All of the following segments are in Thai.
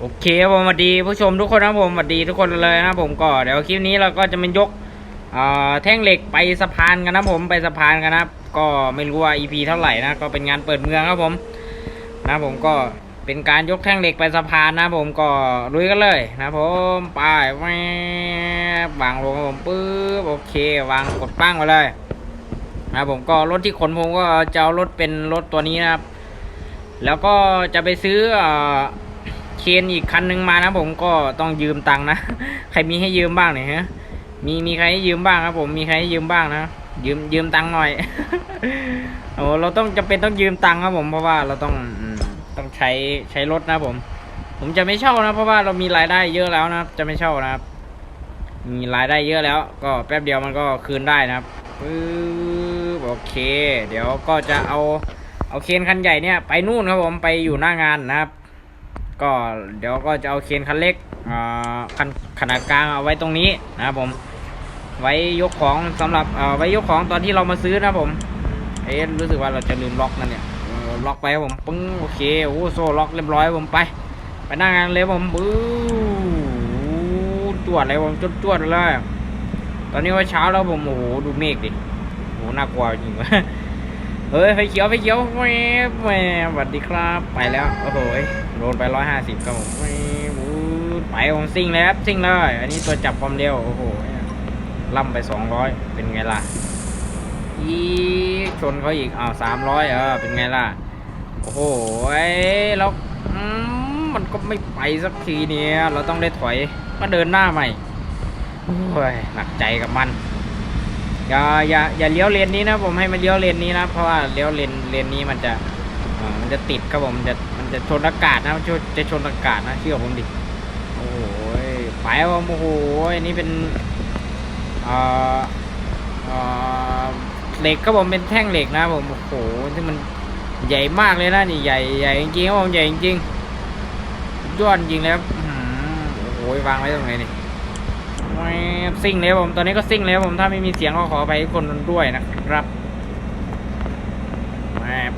โอเคครับผมสวัสดีผู้ชมทุกคนนะผมสวัสดีทุกคนเลยนะผมก็เดี๋ยวคลิปนี้เราก็จะมายกแท่งเหล็กไปสะพานกันนะผมไปสะพานกันนะก็ไม่รู้ว่า EP เท่าไหร่นะก็เป็นงานเปิดเมืองครับผมนะผมก็เป็นการยกแท่งเหล็กไปสะพานนะผมก็ลุยกันเลยนะผมไปแวบวางลงผมปึ๊บโอเค วางกดปั้งไปเลยนะผมก็รถที่ขนผมก็จะเอารถเป็นรถตัวนี้นะครับ แล้วก็จะไปซื้อ เคนอีกคันหนึ่งมานะผมก็ต้องยืมตังค์นะ ใครมีให้ยืมบ้างเนี่ยฮะ มีมีใครให้ยืมบ้างครับ ผม มีใครให้ยืมบ้างนะ ยืมยืมตังค์หน่อย โอ้เราต้องจำเป็นต้องยืมตังค์ครับผม เพราะว่าเราต้องต้องใช้ใช้รถนะผม ผมจะไม่เช่านะ เพราะว่าเรามีรายได้เยอะแล้วนะครับ จะไม่เช่านะครับ มีรายได้เยอะแล้ว ก็แป๊บเดียวมันก็คืนได้นะครับโอเค เดี๋ยวก็จะเอาเอาเคนคันใหญ่เนี่ยไปนู่นครับผม ไปอยู่หน้างานนะครับ ก็เดี๋ยวก็จะเอาเคนคันเล็กอ่าคันขนาดกลางเอาไว้ตรงนี้นะครับผม ไว้ยกของสำหรับอ่อไว้ยกของตอนที่เรามาซื้อนะผมเอ๊ะรู้สึกว่าเราจะลืมล็อกนั่นเนี่ยล็อกไปครับผมปึ้งโอเคโอ้โซ่ล็อกเรียบร้อยผมไปไปน้างานเลยครับผมบู๊ตรวจเลยผมจวดจวดๆเลยตอนนี้ว่าเช้าแล้วผมโอ้โหดูเมฆดิโอ้โหน่ากลัวจริงวะ เฮ้ยไฟเขียวไฟเขียวแหวแหวสวัสดีครับ ไปแล้ว โอ้โหโดนไปร้อยห้าสิบครับผมแหวบอู้ไปผมซิ่งเลยครับซิ่งเลย อันนี้ตัวจับความเร็ว โอ้โหล่ำไปสองร้อยเป็นไงล่ะอีชนเขาอีกอ้าวสามร้อยเออเป็นไงล่ะ โอ้โหแล้วมมันก็ไม่ไปสักทีเนี่ย เราต้องได้ถอย ก็เดินหน้าใหม่โอ้ยหนักใจกับมัน อย่าอย่าอย่าเลี้ยวเลนนี้นะผมให้มันเลี้ยวเลนนี้นะ เพราะว่าเลี้ยวเลนเลนนี้มันจะมันจะติดครับผมมันจะมันจะชนอากาศนะมันจะจะชนอากาศนะเชื่อผมดิโอ้โหไปครับผมโอ้โหอันนี้เป็นเอ่อเอ่อเหล็กครับผมเป็นแท่งเหล็กนะผมโอ้โหที่มันใหญ่มากเลยนะนี่ใหญ่ใหญ่จริงๆครับผมใหญ่จริงๆยอดจริงเลยครับอื้อหือโอ้โหวางไว้ตรงไหนนี่ ซิ่งเลยผมตอนนี้ก็ซิ่งเลยผมถ้าไม่มีเสียงก็ขอไปทุกคนด้วยนะครับ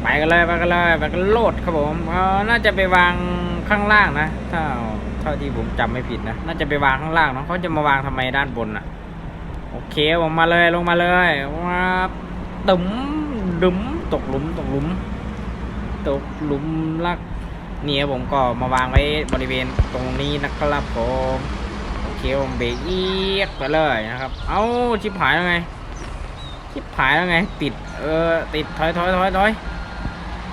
ไปกันเลยไปกันเลยไปกันโลดครับผมเออน่าจะไปวางข้างล่างนะถ้าเท่าที่ผมจำไม่ผิดนะน่าจะไปวางข้างล่างเนาะเขาจะมาวางทำไมด้านบนอะ โอเคผมมาเลยลงมาเลยว้าตึมดึมตกหลุมตกหลุม ตกหลุมลักเนี่ยผมก็มาวางไว้บริเวณตรงนี้นะครับผม เคผมเบรกเอียกไปเลยนะครับ เอาชิบหายแล้วไง ชิบหายแล้วไง ติด เออ ติดถอยถอยถอยถอย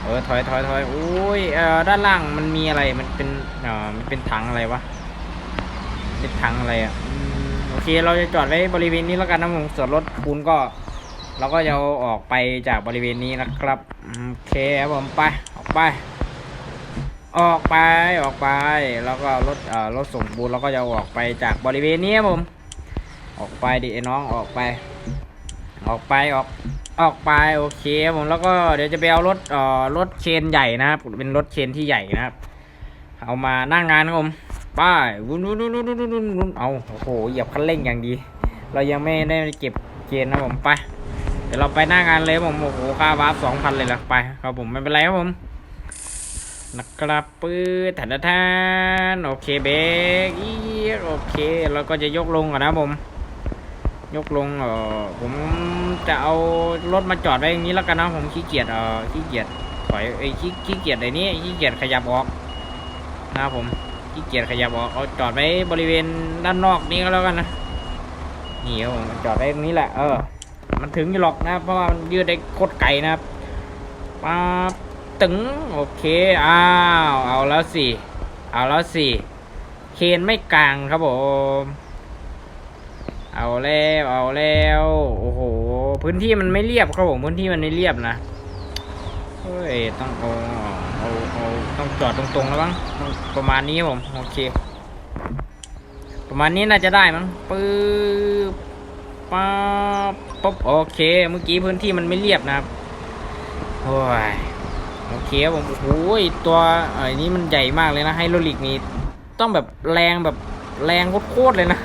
เออ ถอยถอยถอยโอ้ย เออ ด้านล่างมันมีอะไร มันเป็นเออมันเป็นถังอะไรวะ เป็นถังอะไรอะโอเค เราจะจอดไว้บริเวณนี้แล้วกันนะผมส่วนรถคุณก็ เราก็จะออกไปจากบริเวณนี้นะครับ โอเคครับผมไป ออกไป ออกไปออกไปแล้วก็รถเอ่อรถส่งบูนเราก็จะออกไปจากบริเวณนี้ครับผม ออกไปดิไอ้น้องออกไป ออกไปออกออกไปโอเคครับผมแล้วก็เดี๋ยวจะไปเอารถเอ่อรถเชนใหญ่นะครับเป็นรถเชนที่ใหญ่นะครับ เอามานั่งงานครับผมไปวุ้นวุ้นวุ้นวุ้นวุ้นวุ้นวุ้นเอาโอ้โหเหยียบคันเร่งอย่างดี เรายังไม่ได้เก็บเกณฑ์นะผมไปเดี๋ยวเราไปหน้างานเลยครับผมโอ้โหค่าวาร์ปสองพันเลยละไปครับผมไม่เป็นไรครับผม นะครับปื้ดถันทานโอเคเบรกอีโอเคเราก็จะยกลงก่อนนะผม ยกลงเออผมจะเอารถมาจอดไว้อย่างนี้แล้วกันนะผมขี้เกียจเออขี้เกียจถอยไอ้ขี้ขี้เกียจไอ้นี้ขี้เกียจขยับออกนะครับผมขี้เกียจขยับออกเอาจอดไว้บริเวณด้านนอกนี้ก็แล้วกันนะนี่ครับผมจอดไว้ตรงนี้แหละเออ มันถึงอยู่หรอกนะเพราะว่ามันยืดได้โคตรไกลนะครับป๊าบ ตึงโอเค อ้าว เอาแล้วสิ เอาแล้วสิ เคนไม่กลางครับผม เอาแล้ว เอาแล้ว โอ้โห พื้นที่มันไม่เรียบครับผม พื้นที่มันไม่เรียบนะ เฮ้ย ต้องเอาเอาเอาต้องจอดตรงๆแล้วบ้างต้ง ประมาณนี้ผม โอเค ประมาณนี้น่าจะได้มั้ง ปึ๊บป๊าบปุ๊บโอเค เมื่อกี้พื้นที่มันไม่เรียบนะครับ โอ้ย โอเคครับผมโอ้โหตัวไอ้นี้มันใหญ่มากเลยนะไฮโดรลิกนี่ต้องแบบแรงแบบแรงโคตรเลยนะ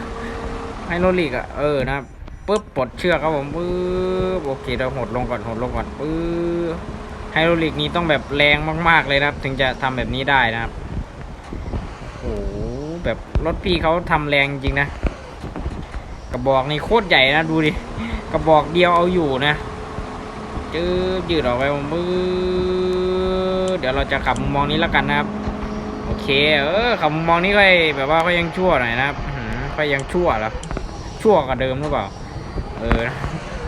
ไฮโดรลิกอะเออนะปุ๊บปลดเชือกครับผมปุ๊บโอเคเราหดลงก่อนหดลงก่อนปุ๊บไฮโดรลิกนี่ต้องแบบแรงมาก ๆเลยนะครับ ถึงจะทำแบบนี้ได้นะครับโอเคโหแบบรถพี่เขาทำแรงจริงนะกระบอกนี่โคตรใหญ่นะดูดิกระบอกเดียวเอาอยู่นะจืดยืดออกไปผมือ เดี๋ยวเราจะขับมุมมองนี้แล้วกันนะครับ โอเค เออขับมุมมองนี้ก็แบบว่าก็ยังชั่วหน่อยนะครับก็ยังชั่วแล้วชั่วกว่าเดิมหรือเปล่า เออ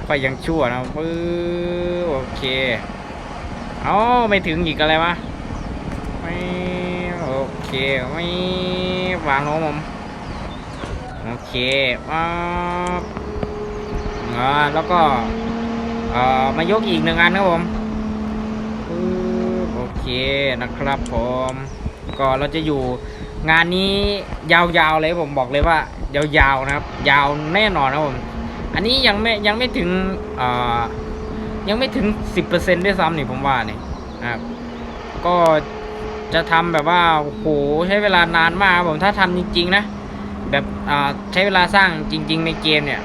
ก็ยังชั่วนะปื้อโอเคเอาไม่ถึงอีกอะไรวะไม่โอเคไม่วางลงผมโอเคป๊บอ่าแล้วก็เอ่อมายกอีกหนึ่งอันครับผม นะครับผมก็เราจะอยู่งานนี้ยาวๆเลยผมบอกเลยว่ายาวๆนะครับ ยาวแน่นอนนะผมอันนี้ยังไม่ยังไม่ถึงยังไม่ถึงสิบเปอร์เซ็นด้วยซ้ำนี่ผมว่านี่นะครับก็จะทำแบบว่าโอ้โหใช้เวลานานมากผมถ้าทำจริงๆนะแบบใช้เวลาสร้างจริง ๆ ในเกมเนี่ย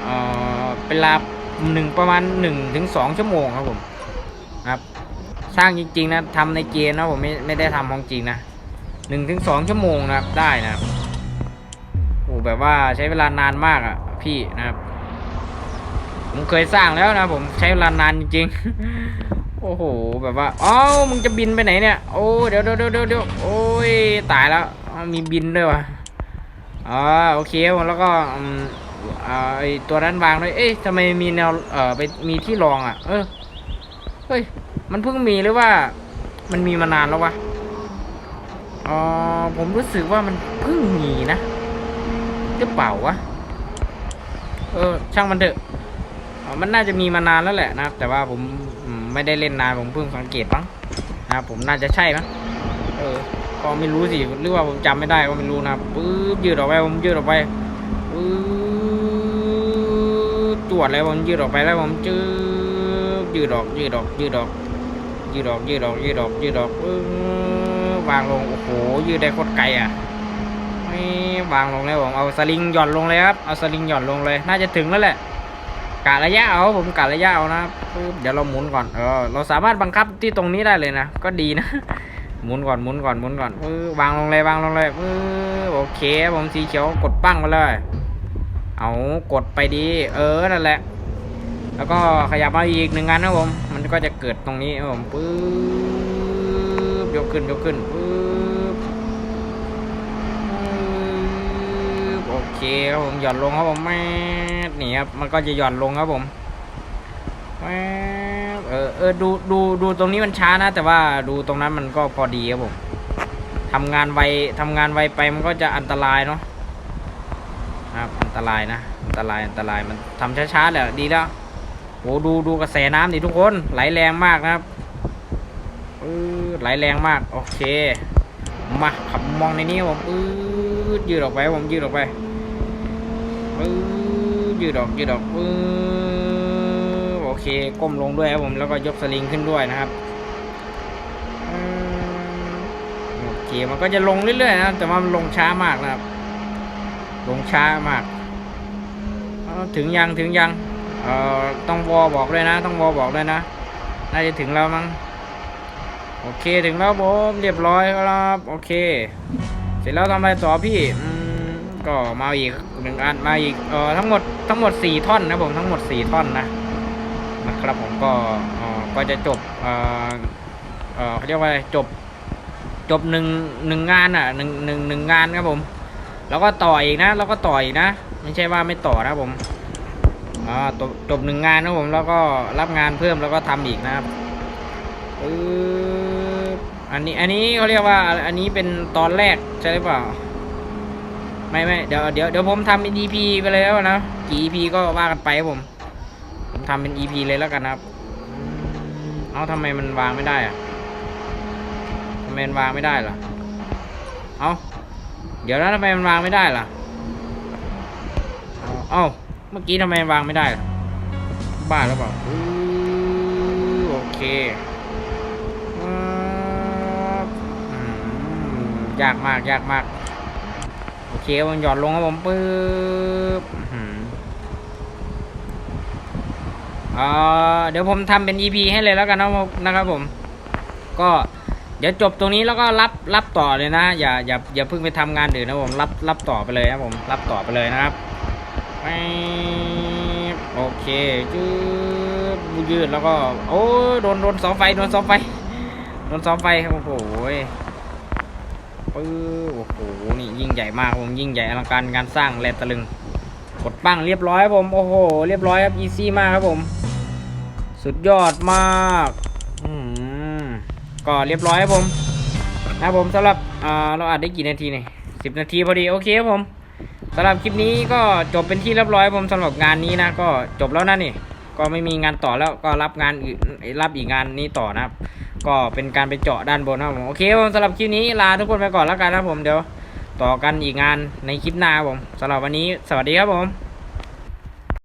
เป็นเวลาหนึ่งประมาณหนึ่งถึงสองชั่วโมงครับผมครับ ร้างจริงๆนะทำในเกมนะผมไม่ไม่ได้ทำของจริงนะหนึ่งถึงสองชั่วโมงนะครับได้นะครับโอ้แบบว่าใช้เวลานานมากอะพี่นะครับ ผมเคยสร้างแล้วนะผมใช้เวลานานจริงๆ โอ้โหแบบว่าอ๋อมึงจะบินไปไหนเนี่ยโอ้เดี๋ยวเดี๋ยวเดี๋ยวเดี๋ยวโอ้ยตายแล้วมีบินด้วยวะอ่าโอเคแล้วก็อ่าไอตัวนั้นวางด้วยเอ๊ะทำไมมีแนวเอ่อไปมีที่รองอะเออเฮ้ย มันเพิ่งมีหรือว่ามันมีมานานแล้ววะ อ๋อ ผมรู้สึกว่ามันเพิ่งมีนะ หรือเปล่าวะ เออ ช่างมันเถอะ มันน่าจะมีมานานแล้วแหละนะครับ แต่ว่าผมไม่ได้เล่นนานผมเพิ่งสังเกตมั้งนะครับผมน่าจะใช่มั้งเออ ก็ไม่รู้สิ หรือว่าผมจำไม่ได้ก็ไม่รู้นะปื๊บยืดออกไปผมยืดออกไปปื๊บจวดแล้วผมยืดออกไปแล้วผมจืบยืดออกยืดออกยืดออก ยืดออกยืดออกยืดออกยืดออกวางลงโอ้โหยืดได้โคตรไกลอะไม่วางลงแล้วผมเอาสลิงหย่อนลงเลยครับเอาสลิงหย่อนลงเลย น่าจะถึงแล้วแหละกะระยะเอาผมกะระยะเอานะปึ๊บเดี๋ยวเราหมุนก่อนเออเราสามารถบังคับที่ตรงนี้ได้เลยนะก็ดีนะหมุนก่อนหมุนก่อนหมุนก่อนปื้อวางลงเลยวางลงเลยปื้อโอเคผมสีเขียวกดปั้งไปเลย เอากดไปดี เออนั่นแหละ แล้วก็ขยับมาอีกหนึ่งงานนะผม มันก็จะเกิดตรงนี้ครับผมปื้อยกขึ้นยกขึ้นปื้บปื๊บโอเคครับผมหย่อนลงครับผมแม่นี่ครับมันก็จะหย่อนลงครับผมแม่เออเออดูดูดูตรงนี้มันช้านะ แต่ว่าดูตรงนั้นมันก็พอดีครับผมทำงานไวทำงานไวไปมันก็จะอันตรายเนาะครับอันตรายนะอันตรายอันตรายมันทำช้าๆแหละดีแล้ว โหดูดูกระแสน้ำดิทุกคนไหลแรงมากนะครับไหลแรงมากโอเคมาขับมองในนี้ผมปื๊ดยืดออกไปผมยืดออกไปปื๊ดยืดออกยืดออกปื๊ดโอเคก้มลงด้วยครับผมแล้วก็ยกสลิงขึ้นด้วยนะครับโอเคมันก็จะลงเรื่อยๆนะครับแต่ว่ามันลงช้ามากนะครับ ลงช้ามากถึงยังถึงยัง เอ่อต้องวอบอกด้วยนะ ต้องวอบอกด้วยนะน่าจะถึงแล้วมั้งโอเคถึงแล้วผมเรียบร้อยครับโอเค เสร็จแล้วทำอะไรต่อพี่อืมก็มาอีกหนึ่งอันมาอีกเอ่อทั้งหมดทั้งหมดสี่ท่อนนะผมทั้งหมดสี่ท่อนนะนะครับผมก็เอ่อก็จะจบเอ่อเอ่อเขาเรียกว่าจบจบหนึ่งหนึ่งงานอะหนึ่งหนึ่งหนึ่งงานครับผม แล้วก็ต่ออีกนะ แล้วก็ต่ออีกนะ ไม่ใช่ว่าไม่ต่อนะผม อ่าจบจบหนึ่งงานนะผมแล้วก็รับงานเพิ่มแล้วก็ทำอีกนะครับอันนี้อันนี้เขาเรียกว่าอันนี้เป็นตอนแรกใช่หรือเปล่าไม่ไม่เดี๋ยวเดี๋ยวเดี๋ยวผมทำเป็น EP ไปเลยแล้วนะกี่ EP ก็ว่ากันไปครับผมผมทำเป็น EP เลยแล้วกันครับเอาทำไมมันวางไม่ได้อะทำไมมันวางไม่ได้ล่ะเอาเดี๋ยวนะทำไมมันวางไม่ได้ล่ะเอาเอา เมื่อกี้ทำไมมันวางไม่ได้ล่ะบ้าหรือเปล่าอือโอเคครับอืมยากมากยากมาก โอเคผมหย่อนลงครับผมปึ๊บอื้อหือเอ่อเดี๋ยวผมทำเป็น EP ให้เลยแล้วกันนะนะครับผม ก็เดี๋ยวจบตรงนี้แล้วก็รับรับต่อเลยนะ อย่าอย่าอย่าเพิ่งไปทำงานอื่นนะผมรับรับต่อไปเลยนะผมรับต่อไปเลยนะครับแป๊บ โอเคยืดยืดแล้วก็ โอ้ยโดนโดนเสาไฟโดนเสาไฟโดนเสาไฟครับโอ้โหปื้อโอ้โหนี่ยิ่งใหญ่มากผมยิ่งใหญ่อลังการงานสร้างแลตะลึงกดปั้งเรียบร้อยครับผมโอ้โห เรียบร้อยครับอีซี่มากครับผม สุดยอดมากอืมก็เรียบร้อยครับผมนะครับผมสำหรับอ่าเราอัดได้กี่นาทีเนี่ยสิบนาทีพอดีโอเคครับผม สำหรับคลิปนี้ก็จบเป็นที่เรียบร้อยผมสำหรับงานนี้นะ ก็จบแล้วนะนี่ ก็ไม่มีงานต่อแล้วก็รับงานรับอีกงานนี้ต่อนะครับ ก็เป็นการไปเจาะด้านบนนะครับผมโอเคครับผมสำหรับคลิปนี้ลาทุกคนไปก่อนแล้วกันนะผมเดี๋ยวต่อกันอีกงานในคลิปหน้าผมสำหรับวันนี้สวัสดีครับผม